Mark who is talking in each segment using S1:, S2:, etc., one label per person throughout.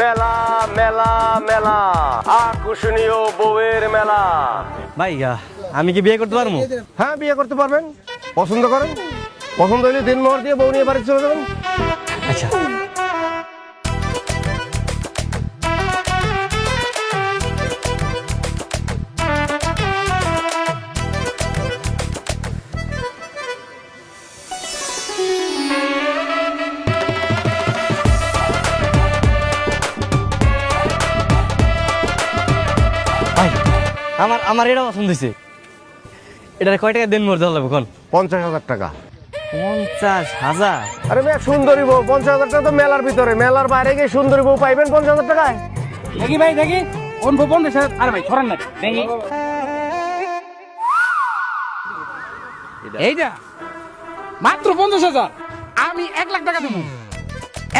S1: মেলা মেলা মেলা। আকর্ষণীয় বউয়ের মেলা।
S2: ভাই আমি কি বিয়ে করতে পারব?
S1: হ্যাঁ বিয়ে করতে পারবেন। পছন্দ করেন? পছন্দ হলে দিন মোহর দিয়ে বউ নিয়ে বাড়ি চলে যাবেন।
S2: আচ্ছা। আমার আমার এটা পছন্দ হয়েছে। এটার কয় টাকা দেন মোর দেওয়া লাগবে কোন?
S1: পঞ্চাশ হাজার টাকা।
S2: পঞ্চাশ হাজার?
S1: আরে মেয়ে সুন্দরী বউ পঞ্চাশ হাজার টাকা তো মেলার ভিতরে। মেলার বাইরে গিয়ে সুন্দরী বউ পাইবেন পঞ্চাশ হাজার টাকায়?
S3: দেখি ভাই দেখি। কোন ফোন দেশে আরে ভাই ছড়ান না। দেখি। এইটা মাত্র পঞ্চাশ হাজার। আমি এক লাখ টাকা দেবো।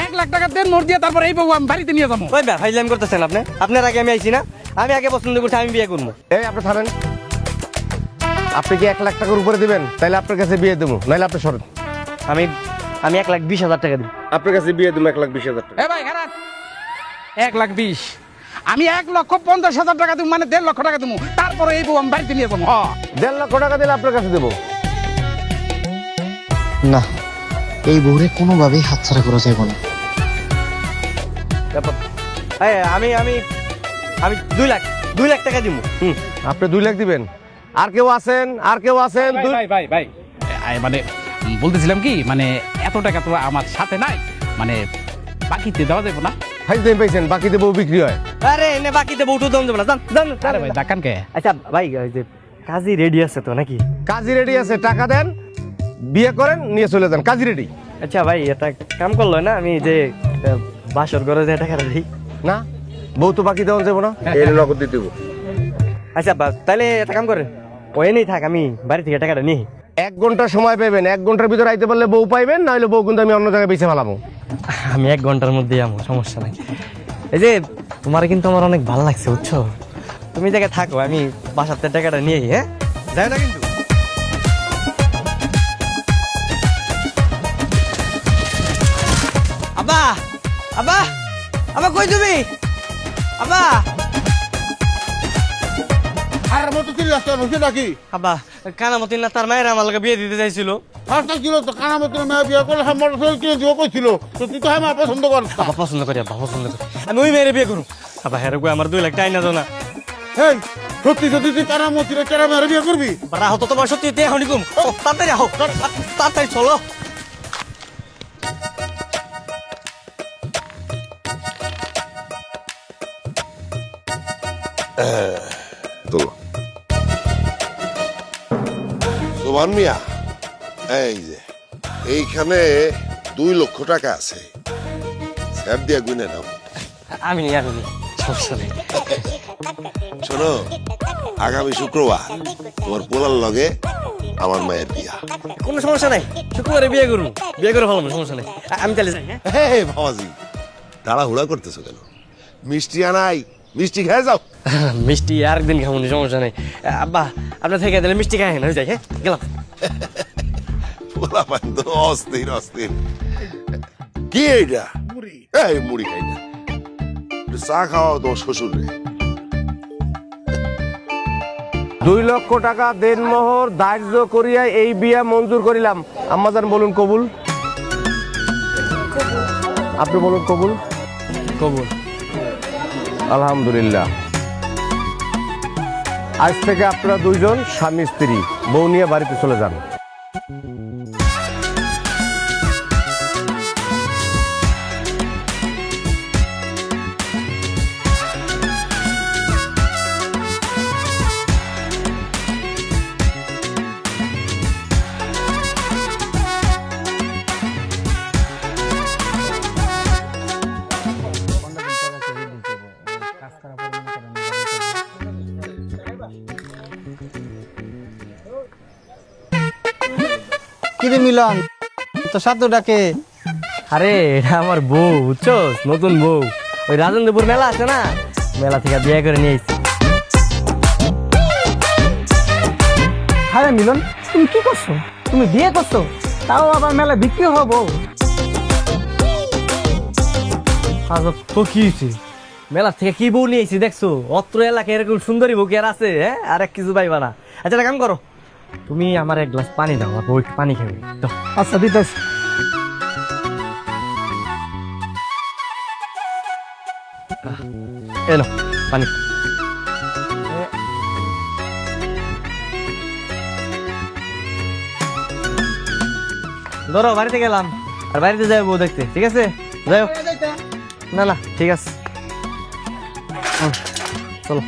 S3: এক লাখ টাকা দেন মোট দিয়ে তারপর এই বাবু আমি বাড়িতে নিয়ে যাব।
S2: ফাইজলাম করতেছেন আপনি? আপনার আগে আমি আইছি না? আমি আগে পছন্দ করছি আমি বিয়ে করব।
S1: এই আপনি থামেন। আপনি কি এক লাখ টাকার উপরে দিবেন? তাহলে আপনার কাছে বিয়ে দেবো নাহলে আপনি সরেন।
S2: আমি আমি এক লাখ বিশ হাজার টাকা দিই
S1: আপনার কাছে বিয়ে দেবো এক লাখ বিশ হাজার টাকা।
S3: এ ভাই খারাপ। এক লাখ বিশ। আমি এক লক্ষ পঞ্চাশ হাজার টাকা দেবো মানে দেড় লক্ষ টাকা দেবো। তারপরে এই বউ আমি বাড়িতে নিয়ে যাব। হ্যাঁ
S1: দেড় লক্ষ টাকা দিলে আপনার কাছে দেবো।
S4: না এই বউরে কোনোভাবেই হাতছাড়া করা যাবে না।
S2: আমি আমি আমি দুই লাখ দুই লাখ টাকা দিব হুম
S1: আপনি দুই লাখ দিবেন। আর কেউ আছেন আর কেউ আছেন
S3: ভাই ভাই ভাই ভাই। মানে বলতেছিলাম কি মানে এত টাকা তো আমার সাথে নাই মানে বাকিতে দেওয়া যাবে না।
S1: হাই দিন পাইছেন বাকিতে বউ বিক্রি হয়।
S2: আরে এনে বাকিতে বউটু দম দেবো না। জান জান
S3: আরে ভাই দেখান কে
S2: আচ্ছা ভাই ওই যে কাজী রেডি আছে তো নাকি?
S1: কাজী রেডি আছে টাকা দেন বিয়ে করেন নিয়ে চলে যান। কাজী রেডি।
S2: আচ্ছা ভাই এটা কাম করল না? আমি যে বাসর করে যে টাকাটা দিই।
S1: না বউ তো বাকি দেওয়া যাব না? এর নগদ দিয়ে দেবো।
S2: আচ্ছা বা তাহলে একটা কাম করে ওই নেই থাক আমি বাড়ি থেকে টাকাটা নিই।
S1: এক ঘণ্টা সময় পাবেন এক ঘণ্টার ভিতরে আইতে পারলে বউ পাইবেন না হলে বউ কিন্তু আমি অন্য জায়গায় বেছে ফেলাবো।
S2: আমি এক ঘণ্টার মধ্যে আমার সমস্যা নাই। এই যে তোমার কিন্তু আমার অনেক ভালো লাগছে বুঝছ? তুমি জায়গায় থাকো আমি থেকে টাকাটা নিয়ে হ্যাঁ? যাই না কিন্তু। আবা আবা আবা কই তুমি? আবা।
S5: আর মতো কি রাস্তা বসে নাকি?
S2: আবা কানামতি না তার মায়ের আমার বিয়ে দিতে চাইছিল।
S5: হাসটা ছিল তো কানা মতো মেয়ে বিয়ে করলে আমার মোটরসাইকেল কিনে দিব কইছিল। তো তুই তো আমার পছন্দ কর
S2: আবা পছন্দ করি আবা পছন্দ করি। আমি ওই মেয়ের বিয়ে করুম। আবা হেরে কই আমার দুই লাখ টাই না দাও না।
S5: এই সত্যি সত্যি তুই কানা মতো কেরা মেয়ে বিয়ে করবি?
S2: বাড়া হতো তোমার সত্যি তে এখনই কম ও তাড়াতাড়ি আহো। তাড়াতাড়ি চলো।
S6: তোলো সোমান মিয়া এই যে এইখানে দুই লক্ষ টাকা আছে। স্যার দিয়া গুনে নাও।
S2: আমি নিয়ে আমি সমস্যা নেই।
S6: শোনো আগামী শুক্রবার তোমার পোলার লগে আমার মায়ের বিয়া।
S2: কোনো সমস্যা নাই শুক্রবারে বিয়ে করুন বিয়ে করে ভালো সমস্যা নেই। আমি তাহলে যাই হ্যাঁ?
S6: হে বাবাজি তাড়াহুড়া করতেছো কেন? মিষ্টি আনাই মিষ্টি খেয়ে যাও।
S2: মিষ্টি আর একদিন খাব নি, সমস্যা নেই। আব্বা আপনার থেকে দিলে মিষ্টি খাই না যাই হ্যাঁ? গেলাম।
S6: পোলা পান তো অস্থির অস্থির। কি এইটা? মুড়ি। এই মুড়ি খাই না। চা খাওয়া তোমার শ্বশুর। রে
S1: দুই লক্ষ টাকা দেনমোহর ধার্য করিয়া এই বিয়া মঞ্জুর করিলাম। আম্মাজান বলুন কবুল। আপনি বলুন কবুল?
S2: কবুল।
S1: আলহামদুলিল্লাহ। আজ থেকে আপনারা দুইজন স্বামী স্ত্রী বউ নিয়ে বাড়িতে চলে যান।
S4: কিরে মিলন? তো সাথে ডাকে
S2: আরে এটা আমার বউ বুঝছ নতুন বউ। ওই রাজেন্দ্রপুর মেলা আছে না? মেলা থেকে বিয়ে করে নিয়ে এসেছি
S3: হ্যাঁ মিলন তুমি কি করছ? তুমি বিয়ে করছ? তাও আবার মেলা বিক্রি হব?
S2: আজব তো কি হয়েছে মেলা থেকে কি বউ নিয়েছি দেখছ? অত্র এলাকায় এরকম সুন্দরী বউ কি আর আছে হ্যাঁ? আর এক কিছু পাইবা না। আচ্ছা একটা কাম করো। তুমি আমার এক গ্লাস পানি দাও আর বউ পানি খাবে দাও।
S3: আচ্ছা দিতেছ।
S2: এনো পানি। ধরো বাড়িতে গেলাম। আর বাড়িতে যাই বউ দেখতে ঠিক আছে? যাই। না না ঠিক আছে। চলো।